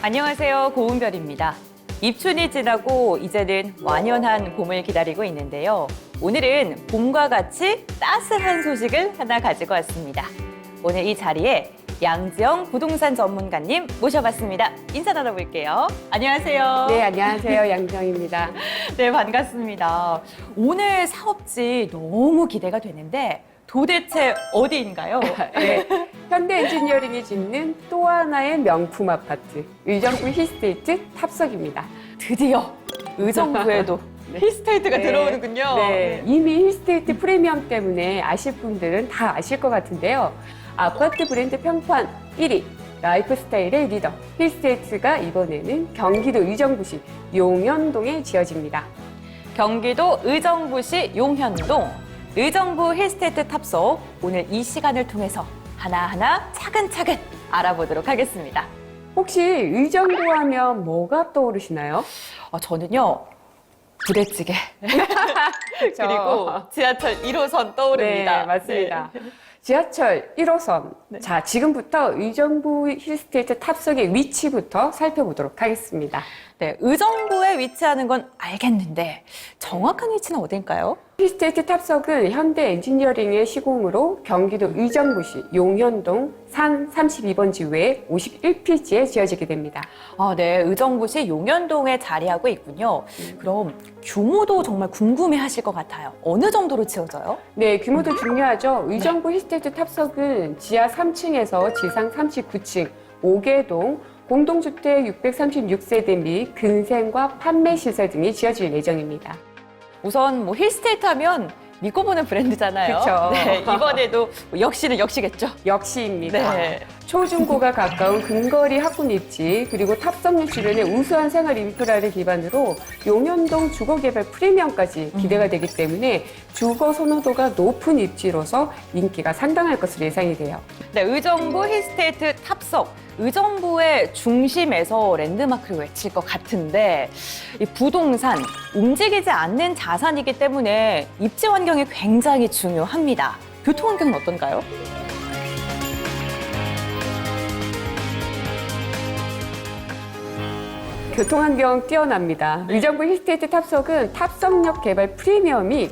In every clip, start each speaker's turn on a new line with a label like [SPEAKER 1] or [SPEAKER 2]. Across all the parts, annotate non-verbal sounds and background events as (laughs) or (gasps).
[SPEAKER 1] 안녕하세요. 고은별입니다. 입춘이 지나고 이제는 완연한 봄을 기다리고 있는데요. 오늘은 봄과 같이 따스한 소식을 하나 가지고 왔습니다. 오늘 이 자리에 양지영 부동산 전문가님 모셔봤습니다. 인사 나눠볼게요. 안녕하세요.
[SPEAKER 2] 네, 안녕하세요. 양정입니다. (laughs)
[SPEAKER 1] 네, 반갑습니다. 오늘 사업지 너무 기대가 되는데 도대체 어디인가요? (laughs)
[SPEAKER 2] 네, 현대 엔지니어링이 짓는 또 하나의 명품 아파트, 의정부 힐스테이트 탑석입니다.
[SPEAKER 1] 드디어 의정부에도 (laughs)
[SPEAKER 2] 네.
[SPEAKER 1] 히스테이트가
[SPEAKER 2] 네.
[SPEAKER 1] 들어오는군요.
[SPEAKER 2] 네, 이미 힐스테이트 프리미엄 때문에 아실 분들은 다 아실 것 같은데요. 아파트 브랜드 평판 1위, 라이프 스타일의 리더, 힐스테이트가 이번에는 경기도 의정부시 용현동에 지어집니다.
[SPEAKER 1] 경기도 의정부시 용현동 의정부 힐스테이트 탑소 오늘 이 시간을 통해서 하나하나 차근차근 알아보도록 하겠습니다.
[SPEAKER 2] 혹시 의정부 하면 뭐가 떠오르시나요?
[SPEAKER 1] 어, 저는요 부대찌개 (laughs) 그리고 지하철 1호선 떠오릅니다.
[SPEAKER 2] 네, 맞습니다.
[SPEAKER 1] 네.
[SPEAKER 2] 지하철 1호선.
[SPEAKER 1] 네.
[SPEAKER 2] 자, 지금부터 의정부 힐스테이트 탑석의 위치부터 살펴보도록 하겠습니다.
[SPEAKER 1] 네, 의정부에 위치하는 건 알겠는데 정확한 위치는 어딘가요?
[SPEAKER 2] 힐스테이트 탑석은 현대 엔지니어링의 시공으로 경기도 의정부시 용현동 산 32번지 외 51필지에 지어지게 됩니다.
[SPEAKER 1] 아, 네, 의정부시 용현동에 자리하고 있군요. 그럼 규모도 정말 궁금해 하실 것 같아요. 어느 정도로 지어져요?
[SPEAKER 2] 네, 규모도 중요하죠. 의정부 힐스테이트 탑석은 지하 3층에서 지상 39층 5개동 공동주택 636세대 및 근생과 판매 시설 등이 지어질 예정입니다.
[SPEAKER 1] 우선 뭐 힐스테이트 하면 믿고 보는 브랜드잖아요.
[SPEAKER 2] 그쵸.
[SPEAKER 1] 네, 이번에도 역시는 역시겠죠.
[SPEAKER 2] 역시입니다.
[SPEAKER 1] 네.
[SPEAKER 2] 초중고가 가까운 근거리 학군 입지 그리고 탑석류 주변의 우수한 생활 인프라를 기반으로 용현동 주거 개발 프리미엄까지 기대가 되기 때문에 주거 선호도가 높은 입지로서 인기가 상당할 것으로 예상이 돼요.
[SPEAKER 1] 네, 의정부 힐스테이트 탑석. 의정부의 중심에서 랜드마크를 외칠 것 같은데 이 부동산 움직이지 않는 자산이기 때문에 입지 환경이 굉장히 중요합니다. 교통 환경은 어떤가요?
[SPEAKER 2] 교통환경 뛰어납니다. 의정부 힐스테이트 탑석은 탑석역 개발 프리미엄이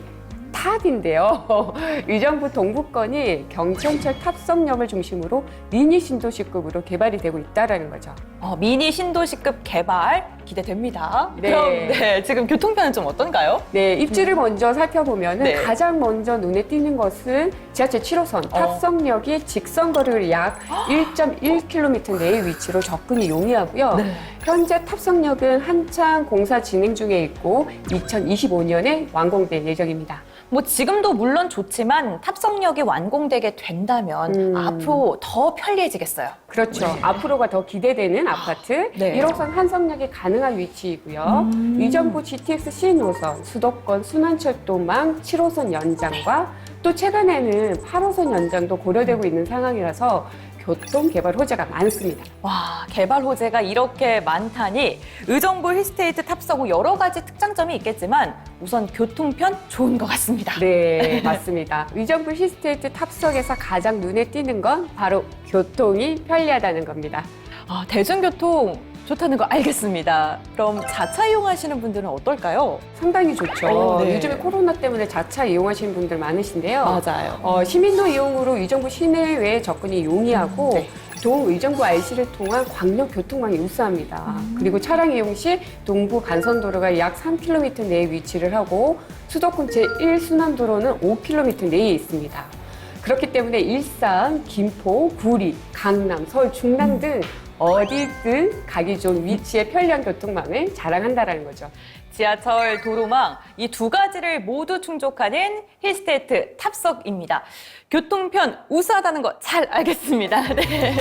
[SPEAKER 2] 탑인데요. (laughs) 의정부 동부권이 경천철 탑석역을 중심으로 미니 신도시급으로 개발이 되고 있다라는 거죠.
[SPEAKER 1] 어, 미니 신도시급 개발 기대됩니다.
[SPEAKER 2] 네.
[SPEAKER 1] 그럼 네, 지금 교통편은 좀 어떤가요?
[SPEAKER 2] 네, 입지를 먼저 살펴보면
[SPEAKER 1] 네.
[SPEAKER 2] 가장 먼저 눈에 띄는 것은 지하철 7호선
[SPEAKER 1] 어.
[SPEAKER 2] 탑석역이 직선 거리를 약 (gasps) 1.1km 내의 위치로 접근이 용이하고요.
[SPEAKER 1] 네.
[SPEAKER 2] 현재 탑석역은 한창 공사 진행 중에 있고 2025년에 완공될 예정입니다.
[SPEAKER 1] 뭐 지금도 물론 좋지만 탑석역이 완공되게 된다면
[SPEAKER 2] 음.
[SPEAKER 1] 앞으로 더 편리해지겠어요.
[SPEAKER 2] 그렇죠. 앞으로가 더 기대되는 아파트.
[SPEAKER 1] 네.
[SPEAKER 2] 1호선 한석역이 가능한 위치이고요.
[SPEAKER 1] 음.
[SPEAKER 2] 의정부 GTX 신호선, 수도권 순환철도망 7호선 연장과 또 최근에는 8호선 연장도 고려되고 있는 상황이라서 교통 개발 호재가 많습니다.
[SPEAKER 1] 와, 개발 호재가 이렇게 많다니 의정부 힐스테이트 탑석 후 여러 가지 특장점이 있겠지만 우선 교통편 좋은 것 같습니다.
[SPEAKER 2] 네, 맞습니다. 의정부 힐스테이트 탑석에서 가장 눈에 띄는 건 바로 교통이 편리하다는 겁니다.
[SPEAKER 1] 아, 대중교통 좋다는 거 알겠습니다. 그럼 자차 이용하시는 분들은 어떨까요?
[SPEAKER 2] 상당히 좋죠.
[SPEAKER 1] 어, 네.
[SPEAKER 2] 요즘에 코로나 때문에 자차 이용하시는 분들 많으신데요.
[SPEAKER 1] 맞아요.
[SPEAKER 2] 어, 시민도 이용으로 의정부 시내외 접근이 용이하고
[SPEAKER 1] 음, 네.
[SPEAKER 2] 동 의정부 IC를 통한 광역 교통망이 우수합니다.
[SPEAKER 1] 음.
[SPEAKER 2] 그리고 차량 이용 시 동부 간선도로가 약 3km 내에 위치를 하고 수도권 제1순환도로는 5km 내에 있습니다. 그렇기 때문에 일산, 김포, 구리, 강남, 서울, 충남
[SPEAKER 1] 음.
[SPEAKER 2] 등 어디든 가기 좋은 위치의 편리한 교통망을 자랑한다라는 거죠.
[SPEAKER 1] 지하철, 도로망 이 두 가지를 모두 충족하는 힐스테이트 탑석입니다. 교통편 우수하다는 거 잘 알겠습니다. (laughs) 네.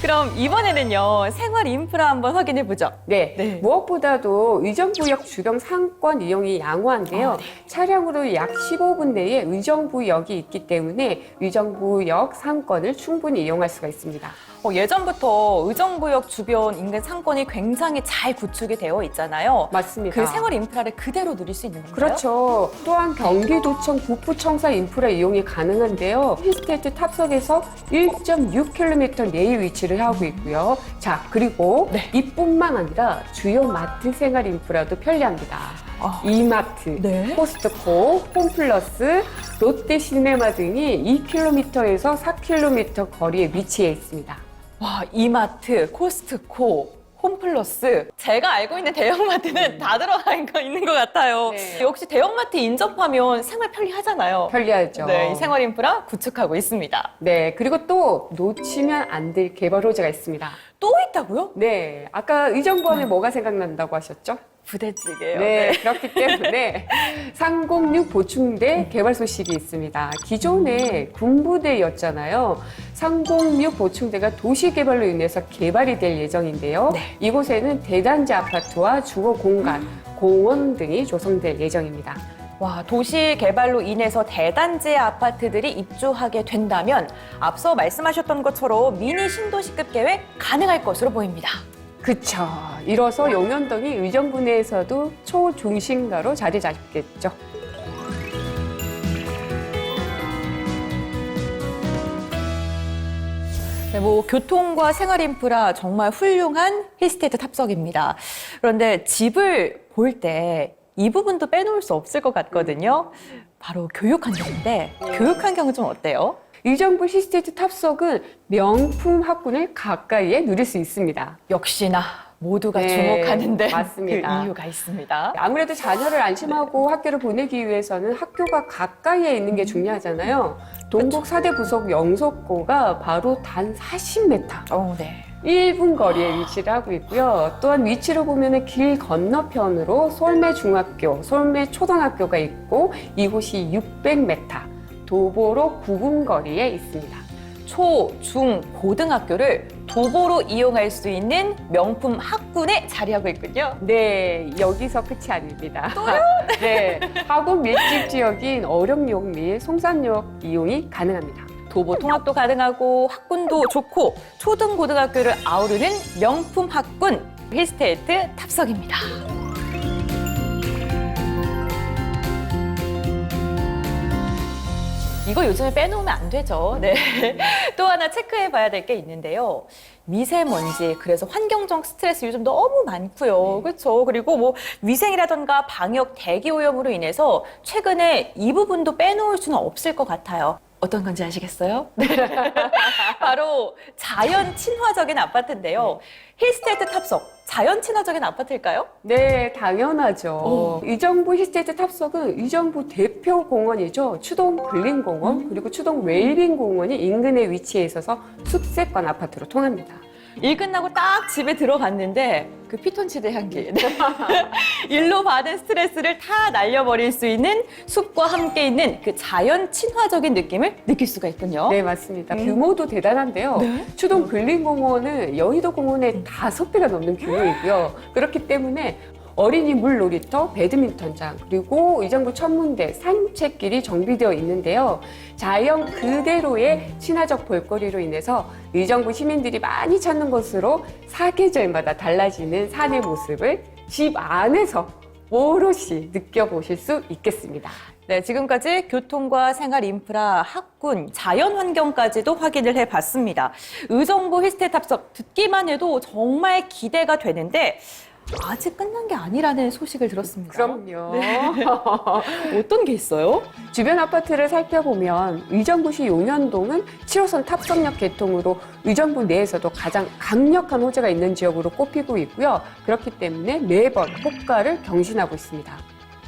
[SPEAKER 1] 그럼 이번에는요 생활 인프라 한번 확인해 보죠.
[SPEAKER 2] 네,
[SPEAKER 1] 네.
[SPEAKER 2] 무엇보다도 의정부역 주변 상권 이용이 양호한데요.
[SPEAKER 1] 아, 네.
[SPEAKER 2] 차량으로 약 15분 내에 의정부역이 있기 때문에 의정부역 상권을 충분히 이용할 수가 있습니다.
[SPEAKER 1] 어, 예전부터 의정부역 주변 인근 상권이 굉장히 잘 구축이 되어 있잖아요.
[SPEAKER 2] 맞습니다.
[SPEAKER 1] 그 생활 인프라를 그대로 누릴 수 있는 건가요?
[SPEAKER 2] 그렇죠. 또한 경기도청 북부청사 인프라 이용이 가능한데요. 힐스테이트 탑석에서 1.6km 내에 위치를 하고 있고요. 자, 그리고
[SPEAKER 1] 네.
[SPEAKER 2] 이뿐만 아니라 주요 마트 생활 인프라도 편리합니다.
[SPEAKER 1] 아.
[SPEAKER 2] 이마트,
[SPEAKER 1] 네.
[SPEAKER 2] 코스트코, 홈플러스, 롯데시네마 등이 2km에서 4km 거리에 위치해 있습니다.
[SPEAKER 1] 와, 이마트, 코스트코, 홈플러스. 제가 알고 있는 대형마트는 다 들어가 있는- 있는 것 같아요.
[SPEAKER 2] 네.
[SPEAKER 1] 역시 대형마트 인접하면 생활 편리하잖아요.
[SPEAKER 2] 편리하죠.
[SPEAKER 1] 네, 이 생활 인프라 구축하고 있습니다.
[SPEAKER 2] 네, 그리고 또 놓치면 안 될 개발 호재가 있습니다.
[SPEAKER 1] 또 있다고요?
[SPEAKER 2] 네, 아까 의정부 하면 뭐가 생각난다고 하셨죠?
[SPEAKER 1] 부대찌개요.
[SPEAKER 2] 네, 그렇기 때문에 상공육 보충대 개발 소식이 있습니다. 기존에 군부대였잖아요. 상공육 보충대가 도시 개발로 인해서 개발이 될 예정인데요.
[SPEAKER 1] 네.
[SPEAKER 2] 이곳에는 대단지 아파트와 주거 공간, 공원 등이 조성될 예정입니다.
[SPEAKER 1] 와, 도시 개발로 인해서 대단지 아파트들이 입주하게 된다면 앞서 말씀하셨던 것처럼 미니 신도시급 계획 가능할 것으로 보입니다.
[SPEAKER 2] 그쵸. 이로써 용현동이 의정부 내에서도 초중심가로 자리 잡겠죠.
[SPEAKER 1] 네, 뭐 교통과 생활 인프라 정말 훌륭한 힐스테이트 탑석입니다. 그런데 집을 볼 때 이 부분도 빼놓을 수 없을 것 같거든요. 바로 교육 환경인데 교육 환경은 좀 어때요?
[SPEAKER 2] 의정부 시스테이트 탑석은 명품 학군을 가까이에 누릴 수 있습니다.
[SPEAKER 1] 역시나 모두가
[SPEAKER 2] 네,
[SPEAKER 1] 주목하는데
[SPEAKER 2] 맞습니다.
[SPEAKER 1] 그 이유가 있습니다.
[SPEAKER 2] 아무래도 자녀를 안심하고 학교를 보내기 위해서는 학교가 가까이에 있는 게 중요하잖아요. 동국 사대 부속 영석고가 바로 단 40m,
[SPEAKER 1] 어, 네.
[SPEAKER 2] 1분 거리에 위치를 하고 있고요. 또한 위치로 보면 길 건너편으로 솔매 중학교, 솔매 초등학교가 있고 이곳이 600m, 도보로 9분 거리에 있습니다.
[SPEAKER 1] 초, 중, 고등학교를 도보로 이용할 수 있는 명품 학군에 자리하고 있군요.
[SPEAKER 2] 네, 여기서 끝이 아닙니다. 또요? (laughs) 네, 학원 밀집 지역인 어령역 및 송산역 이용이 가능합니다.
[SPEAKER 1] 도보 통학도 가능하고 학군도 좋고 초등 고등학교를 아우르는 명품 학군 힐스테이트 탑석입니다. 이거 요즘에 빼놓으면 안 되죠. 네. (laughs) 또 하나 체크해 봐야 될 게 있는데요. 미세먼지, 그래서 환경적 스트레스 요즘 너무 많고요. 그렇죠. 그리고 뭐 위생이라던가 방역 대기 오염으로 인해서 최근에 이 부분도 빼놓을 수는 없을 것 같아요. 어떤 건지 아시겠어요? 네. (laughs) 바로 자연 친화적인 아파트인데요. 힐스테이트 탑석, 자연 친화적인 아파트일까요?
[SPEAKER 2] 네, 당연하죠.
[SPEAKER 1] 오.
[SPEAKER 2] 의정부 힐스테이트 탑석은 의정부 대표 공원이죠. 추동 근린공원 그리고 추동 웰빙공원이 인근에 위치해 있어서 숲세권 아파트로 통합니다.
[SPEAKER 1] 일 끝나고 딱 집에 들어갔는데 그 피톤치드 향기. 네. (laughs) 일로 받은 스트레스를 다 날려버릴 수 있는 숲과 함께 있는 그 자연 친화적인 느낌을 느낄 수가 있군요.
[SPEAKER 2] 네, 맞습니다.
[SPEAKER 1] 음.
[SPEAKER 2] 규모도 대단한데요.
[SPEAKER 1] 네.
[SPEAKER 2] 추동 근린공원은 여의도 공원의 다섯 배가 넘는 규모이고요. 그렇기 때문에 어린이 물놀이터, 배드민턴장, 그리고 의정부 천문대, 산책길이 정비되어 있는데요. 자연 그대로의 친화적 볼거리로 인해서 의정부 시민들이 많이 찾는 곳으로 사계절마다 달라지는 산의 모습을 집 안에서 오롯이 느껴보실 수 있겠습니다.
[SPEAKER 1] 네, 지금까지 교통과 생활 인프라, 학군, 자연 환경까지도 확인을 해 봤습니다. 의정부 힐스테이 탑석 듣기만 해도 정말 기대가 되는데 아직 끝난 게 아니라는 소식을 들었습니다.
[SPEAKER 2] 그럼요. (laughs)
[SPEAKER 1] 어떤 게 있어요?
[SPEAKER 2] 주변 아파트를 살펴보면 의정부시 용현동은 7호선 탑석역 개통으로 의정부 내에서도 가장 강력한 호재가 있는 지역으로 꼽히고 있고요. 그렇기 때문에 매번 호가를 경신하고 있습니다.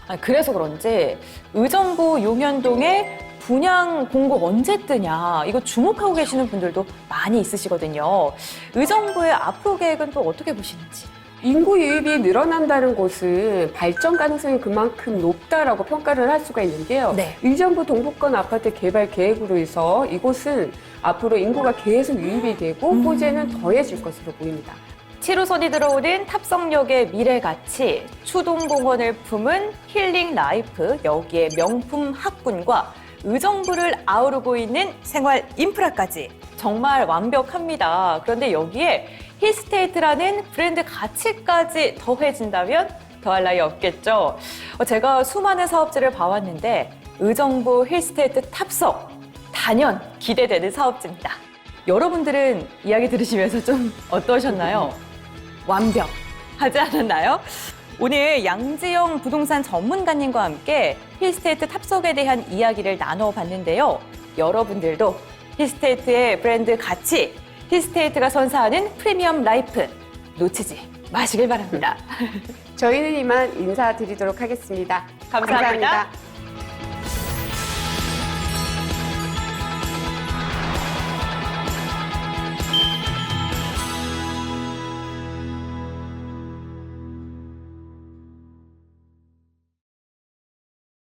[SPEAKER 1] 아, 그래서 그런지 의정부 용현동에 분양 공고 언제 뜨냐 이거 주목하고 계시는 분들도 많이 있으시거든요. 의정부의 앞으로 계획은 또 어떻게 보시는지.
[SPEAKER 2] 인구 유입이 늘어난다는 곳은 발전 가능성이 그만큼 높다라고 평가를 할 수가 있는데요.
[SPEAKER 1] 네.
[SPEAKER 2] 의정부 동북권 아파트 개발 계획으로 해서 이곳은 앞으로 인구가 계속 유입이 되고
[SPEAKER 1] 음.
[SPEAKER 2] 호재는 더해질 것으로 보입니다.
[SPEAKER 1] 7호선이 들어오는 탑성역의 미래 가치, 추동공원을 품은 힐링 라이프, 여기에 명품 학군과 의정부를 아우르고 있는 생활 인프라까지 정말 완벽합니다. 그런데 여기에 힐스테이트라는 브랜드 가치까지 더해진다면 더할 나위 없겠죠. 어, 제가 수많은 사업지를 봐왔는데 의정부 힐스테이트 탑석 단연 기대되는 사업지입니다. 여러분들은 이야기 들으시면서 좀 (laughs) 어떠셨나요? 완벽하지 않았나요? 오늘 양지영 부동산 전문가님과 함께 힐스테이트 탑석에 대한 이야기를 나눠봤는데요. 여러분들도 힐스테이트의 브랜드 가치, 힐스테이트가 선사하는 프리미엄 라이프 놓치지 마시길 바랍니다. (laughs)
[SPEAKER 2] 저희는 이만 인사드리도록 하겠습니다
[SPEAKER 1] 감사합니다.
[SPEAKER 2] 감사합니다.